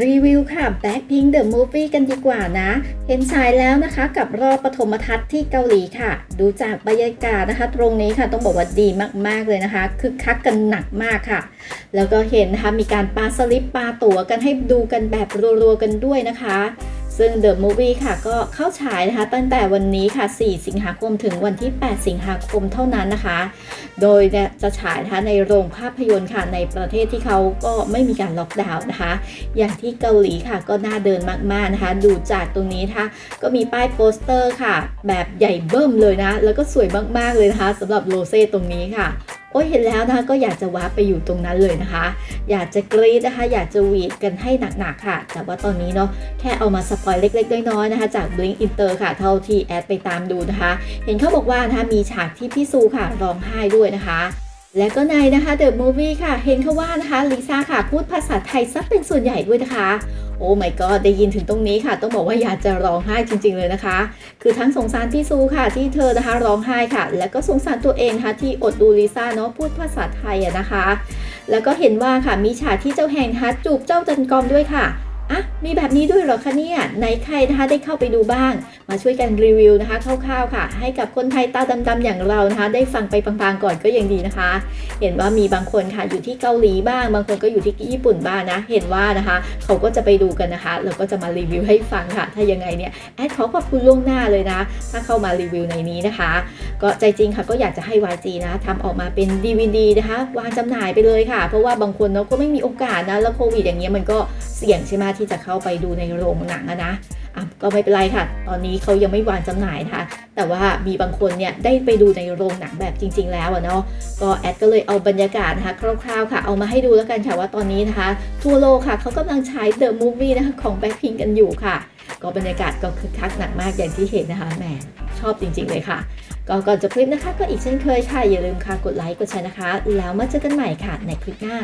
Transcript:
รีวิวค่ะ Blackpink The Movie กันดีกว่านะ เห็นฉายแล้วนะคะกับรอบปฐมทัศน์ที่เกาหลีค่ะ ดูจากบรรยากาศนะคะ ตรงนี้ค่ะต้องบอกว่าดีมากๆเลยนะคะคึกคักกันหนักมากค่ะ แล้วก็เห็นนะคะมีการปาสลิปปาตั๋วกันให้ดูกันแบบรัวๆกันด้วยนะคะ ซึ่ง The Movie ค่ะก็เข้าฉายนะคะตั้งแต่วันนี้ค่ะ 4 สิงหาคมถึงวันที่ 8 สิงหาคมเท่านั้นนะคะ โดยจะฉายนะคะในโรงภาพยนตร์ค่ะในประเทศที่เขาก็ไม่มีการล็อกดาวน์นะคะ อย่างที่เกาหลีค่ะก็น่าเดินมากๆนะคะ ดูจากตรงนี้นะคะก็มีป้ายโปสเตอร์ค่ะ แบบใหญ่เบิ่มเลยนะ แล้วก็สวยมากๆเลยนะคะสำหรับโรเซ่ตรงนี้ค่ะ โอ้ยเห็นแล้วนะคะก็อยากจะว้าไปอยู่ตรงนั้นเลยนะคะ อยากจะกรี๊ดนะคะ อยากจะหวีดกันให้หนักๆค่ะ แต่ว่าตอนนี้เนาะแค่เอามาสปอยเล็กๆน้อยๆนะคะ จาก Blink Inter ค่ะ เท่าที่แอดไปตามดูนะคะ เห็นเขาบอกว่านะคะมีฉากที่พี่ซูค่ะร้องไห้ด้วยนะคะและก็ในนะคะ The Movie ค่ะ เห็นเขาว่านะคะลิซ่าค่ะ พูดภาษาไทยซะเป็นส่วนใหญ่ด้วยนะคะ โอ้ my god ได้ยินถึงตรงนี้ค่ะ ต้องบอกว่าอยากจะร้องไห้จริง ๆ เลยนะคะ คือทั้งสงสารพี่ซูค่ะ ที่เธอนะคะร้องไห้ค่ะ แล้วก็สงสารตัวเองค่ะที่อดดูลิซ่าเนาะพูดภาษาไทยอะนะคะ แล้วก็เห็นว่าค่ะมีฉากที่เจ้าแหงฮัทจูบเจ้าจันกอมด้วยค่ะอะมีแบบนี้ด้วยเหรอคะเนี่ยไหนใครนะคะได้เข้าไปดูบ้าง มาช่วยกันรีวิวนะคะคร่าวๆค่ะ ให้กับคนไทยตาดำๆอย่างเรานะคะ ได้ฟังไปพลางๆก่อนก็ยังดีนะคะ เห็นว่ามีบางคนค่ะอยู่ที่เกาหลีบ้าง บางคนก็อยู่ที่ญี่ปุ่นบ้างนะ เห็นว่านะคะ เขาก็จะไปดูกันนะคะ แล้วก็จะมารีวิวให้ฟังค่ะ ถ้ายังไงเนี่ยแอดขอขอบคุณล่วงหน้าเลยนะ ถ้าเข้ามารีวิวในนี้นะคะ ก็ใจจริงค่ะก็อยากจะให้ YG นะทำออกมาเป็น DVD นะคะวางจำหน่ายไปเลยค่ะ เพราะว่าบางคนเนาะก็ไม่มีโอกาสนะแล้วโควิดอย่างเงี้ยมันก็เสี่ยงใช่ไหมที่จะเข้าไปดูในโรงหนังนะ ก็ไม่เป็นไรค่ะ ตอนนี้เขายังไม่วางจำหน่ายนะคะ แต่ว่ามีบางคนเนี่ยได้ไปดูในโรงหนังแบบจริง ๆ แล้วเนาะ ก็แอดก็เลยเอาบรรยากาศนะคะคร่าวๆค่ะ เอามาให้ดูแล้วกันค่ะว่าตอนนี้นะคะ ทั่วโลกค่ะเขากำลังฉาย The Movie นะคะของ Blackpink กันอยู่ค่ะ ก็บรรยากาศก็คึกคักหนักมากอย่างที่เห็นนะคะแหมชอบจริง ๆ เลยค่ะ ก็ก่อนจบคลิปนะคะ ก็อีกเช่นเคยค่ะอย่าลืมค่ะกดไลค์กดแชร์นะคะ แล้วมาเจอกันใหม่ค่ะในคลิปหน้า